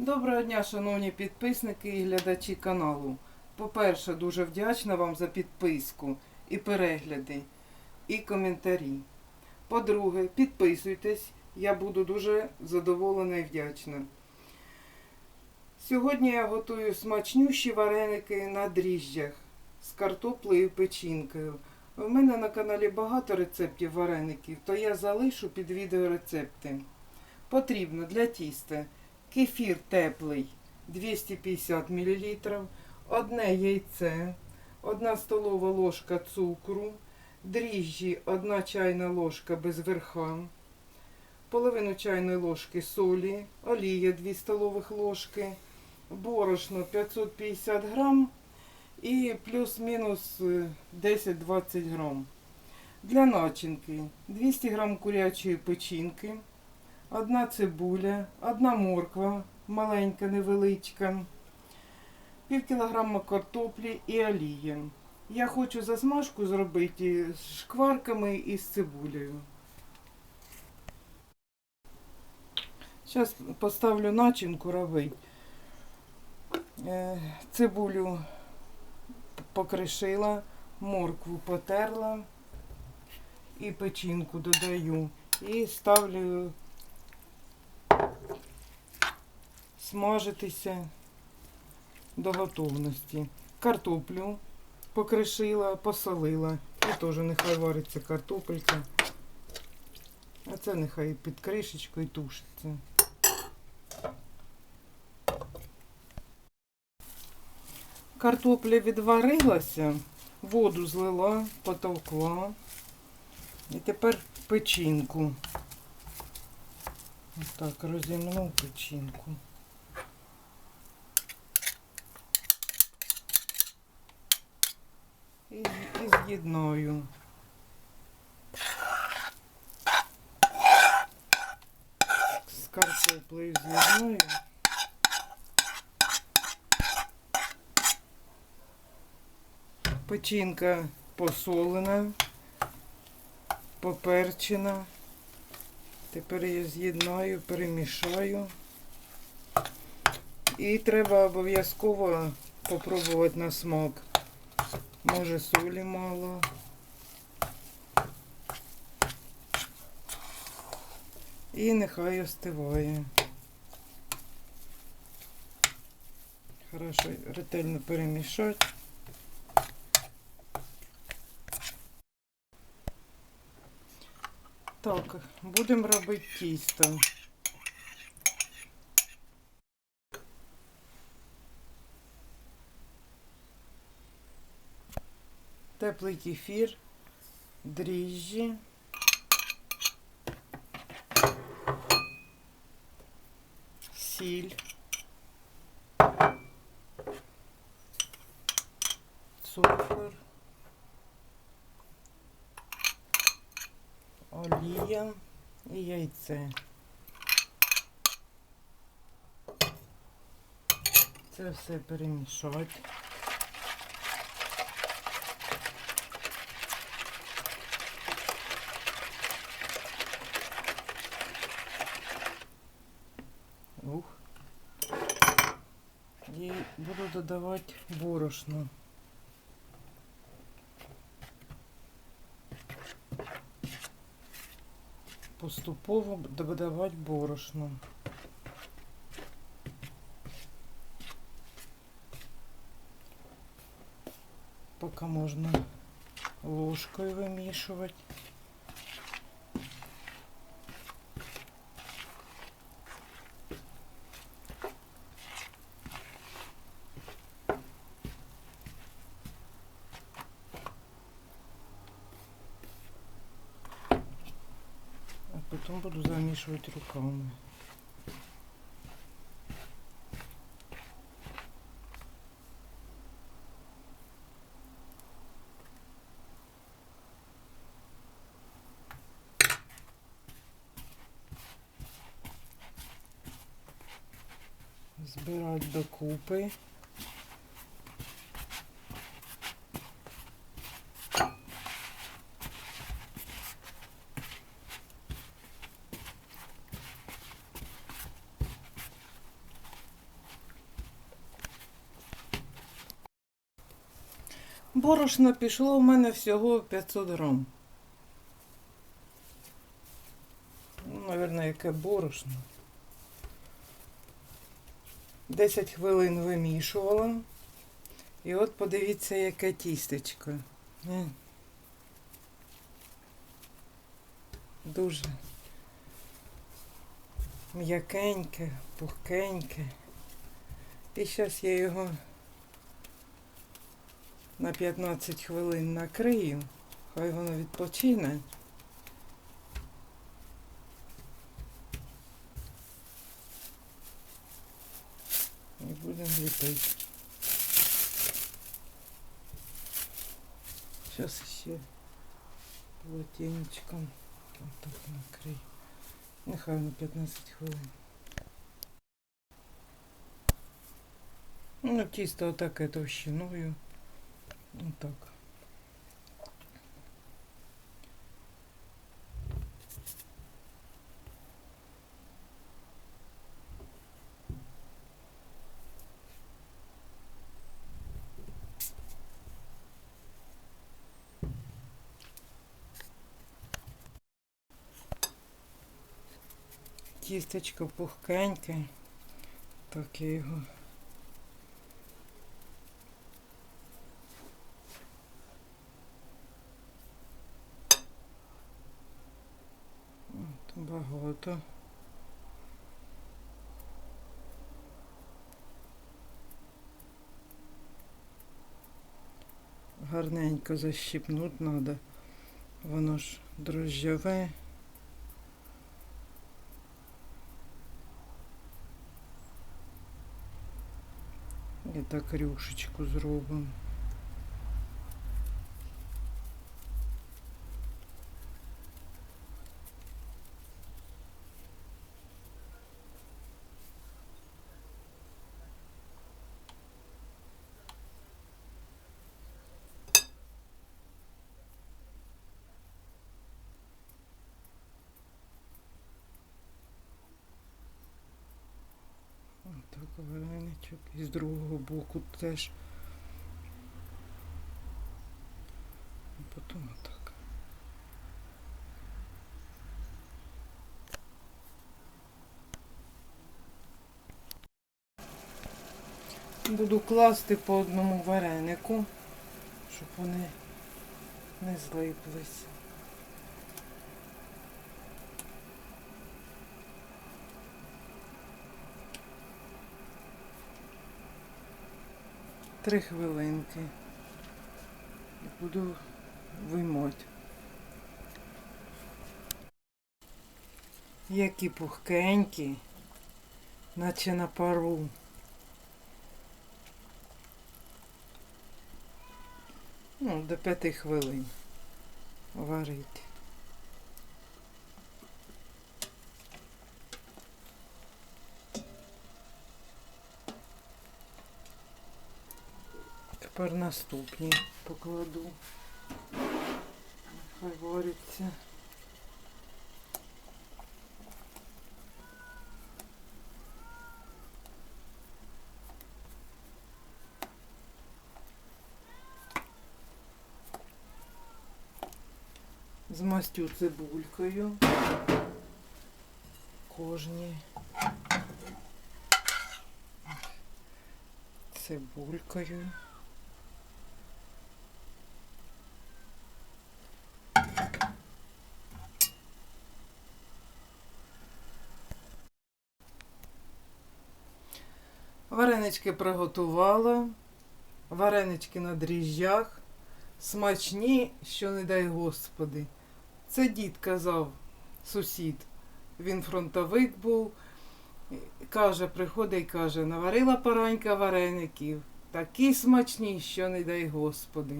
Доброго дня, шановні підписники і глядачі каналу. По-перше, дуже вдячна вам за підписку і перегляди, і коментарі. По-друге, підписуйтесь, я буду дуже задоволена і вдячна. Сьогодні я готую смачнющі вареники на дріжджах з картоплею і печінкою. У мене на каналі багато рецептів вареників, то я залишу під відео рецепти. Потрібно для тіста кефір теплий 250 мл, одне яйце, 1 столова ложка цукру, дріжджі 1 чайна ложка без верха, половину чайної ложки солі, олія 2 столових ложки, борошно 550 грам і плюс-мінус е, 10-20 грам. Для начинки 200 грам курячої печінки, одна цибуля, одна морква, маленька, невеличка, пів кілограма картоплі і олія. Я хочу засмажку зробити з шкварками і з цибулею. Зараз поставлю начинку робити. Е, Цибулю покришила, моркву потерла і печінку додаю. І ставлю смажитися до готовності. Картоплю покришила, посолила. І теж нехай вариться картопелька. А це нехай під кришечкою тушиться. Картопля відварилася, воду злила, потовкла. І тепер печінку. Так, розімну печінку. І, і з'єднаю. З картоплею. Печінка посолена, поперчена. Тепер я з'єднаю, перемішаю. І треба обов'язково попробувати на смак. Може солі мало. І нехай остиває. Хорошо, ретельно перемішати. Так, будемо робити тісто. Теплий кефір, дріжджі. Сіль. Цукор. олія і яйце. Це все перемішати. буду додавать борошно. Поступово додавать борошно. Пока можно ложкой вымешивать. Потом буду замешивать руками. Збирати докупи. Борошна пішло у мене всього 500 грам. Ну, Наверное, яке борошно. 10 хвилин вимішувала. І от подивіться, яке тістечко. Дуже м'якеньке, пухкеньке. І зараз я його на 15 хвилин накрию. Хай воно відпочине. І будемо ліпити. Зараз ще полотенечком так накрию. Нехай на 15 хвилин. Ну, тісто отаке товщиною. Отак. Тістечко пухкеньке. Так я його. От, багато. Гарненько защипнуть треба. Воно ж дрожжове. І так рюшечку зробимо. повиничок. І з другого боку теж. І потім отак. Буду класти по одному варенику, щоб вони не злиплися. три хвилинки. Буду виймати. Які пухкенькі, наче на пару. Ну, до п'яти хвилин варить. Тепер наступні покладу. Хай вариться. Змастю цибулькою. Кожні. Цибулькою. Варенички приготувала. Варенички на дріжджах. Смачні, що не дай Господи. Це дід казав, сусід. Він фронтовик був. Каже, приходить і каже, наварила паранька вареників. Такі смачні, що не дай Господи.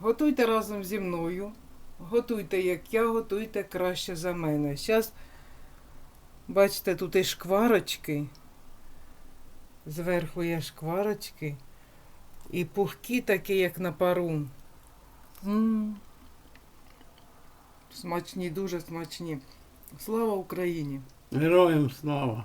Готуйте разом зі мною. Готуйте, як я, готуйте краще за мене. Зараз, бачите, тут і шкварочки. Зверху є шкварочки. І пухкі такі, як на пару. м Смачні, дуже смачні. Слава Україні! Героям слава!